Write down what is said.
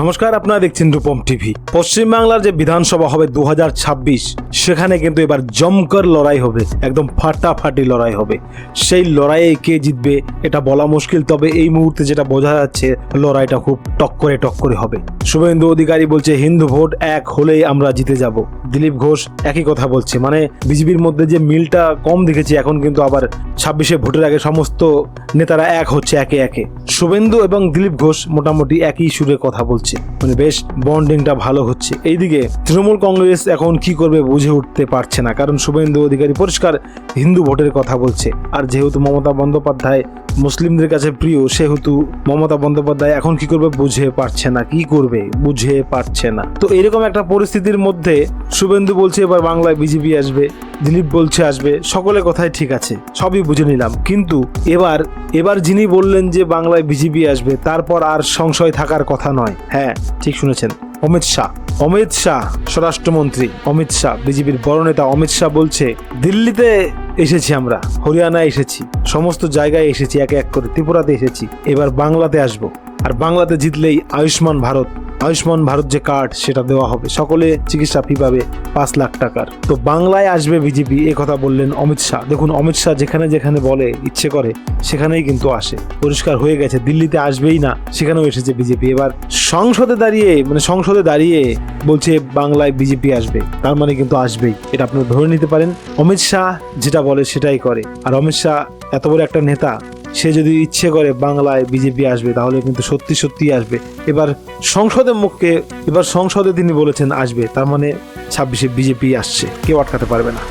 নমস্কার, আপনারা দেখছেন রূপম টিভি। পশ্চিমবাংলার যে বিধানসভা হবে দু হাজার ছাব্বিশ, সেখানে কিন্তু এবার জমকর লড়াই হবে, একদম ফাটাফাটি লড়াই হবে। সেই লড়াইয়ে কে জিতবে, এটা বলা মুশকিল, তবে এই মুহূর্তে যেটা বোঝা যাচ্ছে, লড়াইটা খুব টক্করে টক্করে হবে। শুভেন্দু অধিকারী বলছে, হিন্দু ভোট এক হলেই আমরা জিতে যাব। দিলীপ ঘোষ একই কথা বলছে মানে বিজেপির মধ্যে যে মিলটা কম দেখেছি, এখন কিন্তু আবার ছাব্বিশে ভোটের আগে সমস্ত নেতারা এক হচ্ছে একে একে। শুভেন্দু এবং দিলীপ ঘোষ মোটামুটি একই সুরে কথা বলছে। মানে বেশ বন্ডিংটা ভালো হচ্ছে। এইদিকে তৃণমূল কংগ্রেস এখন কি করবে বুঝে উঠতে পারছে না, কারণ শুভেন্দু অধিকারী পরিষ্কার হিন্দু ভোটের কথা বলছে। আর যেহেতু মমতা বন্দ্যোপাধ্যায় মুসলিমদের কাছে প্রিয়, সেহেতু মমতা বন্দ্যোপাধ্যায় এখন কি করবে বুঝে পারছে না, কি করবে বুঝে পারছে না। তো এরকম একটা পরিস্থিতির মধ্যে শুভেন্দু বলছে এবার বাংলায় বিজেপি আসবে, দিলীপ বলছে আসবে সকলে কথাই ঠিক আছে, সবই বুঝে নিলাম। কিন্তু এবার এবার যিনি বললেন যে বাংলায় বিজেপি আসবে, তারপর আর সংশয় থাকার কথা নয়। হ্যাঁ ঠিক শুনেছেন। অমিত শাহ অমিত শাহ, স্বরাষ্ট্রমন্ত্রী অমিত শাহ, বিজেপির বড় নেতা অমিত শাহ বলছে, দিল্লিতে এসেছি আমরা হরিয়ানা এসেছি, সমস্ত জায়গায় এসেছি, এক এক করে, ত্রিপুরাতে এসেছি, এবার বাংলাতে আসব। আর বাংলাতে জিতলেই আয়ুষ্মান ভারত আয়ুষ্মান ভারত যে কার্ড সেটা দেওয়া হবে, সকলে চিকিৎসা ফি পাবে পাঁচ লাখ টাকার। তো বাংলায় আসবে বিজেপি, এ কথা বললেন অমিত শাহ। দেখুন, অমিত শাহ যেখানে যেখানে বলে, ইচ্ছে করে, সেখানেই কিন্তু আসে। পরিষ্কার হয়ে গেছে, দিল্লিতে আসবেই না, সেখানেও এসেছে বিজেপি। এবার সংসদে দাঁড়িয়ে মানে সংসদে দাঁড়িয়ে বলছে, বাংলায় বিজেপি আসবে। তার মানে কিন্তু আসবেই। এটা আপনারা ধরে নিতে পারেন। অমিত শাহ যেটা বলে, সেটাই করে। আর অমিত শাহ এত বড় একটা নেতা, সে যদি ইচ্ছে করে বাংলায় বিজেপি আসবে, তাহলে কিন্তু সত্যি সত্যি আসবে। এবার সংসদের মুখকে, এবার সংসদে তিনি বলেছেন, আসবে। তার মানে ছাব্বিশে বিজেপি আসছে কেউ আটকাতে পারবে না।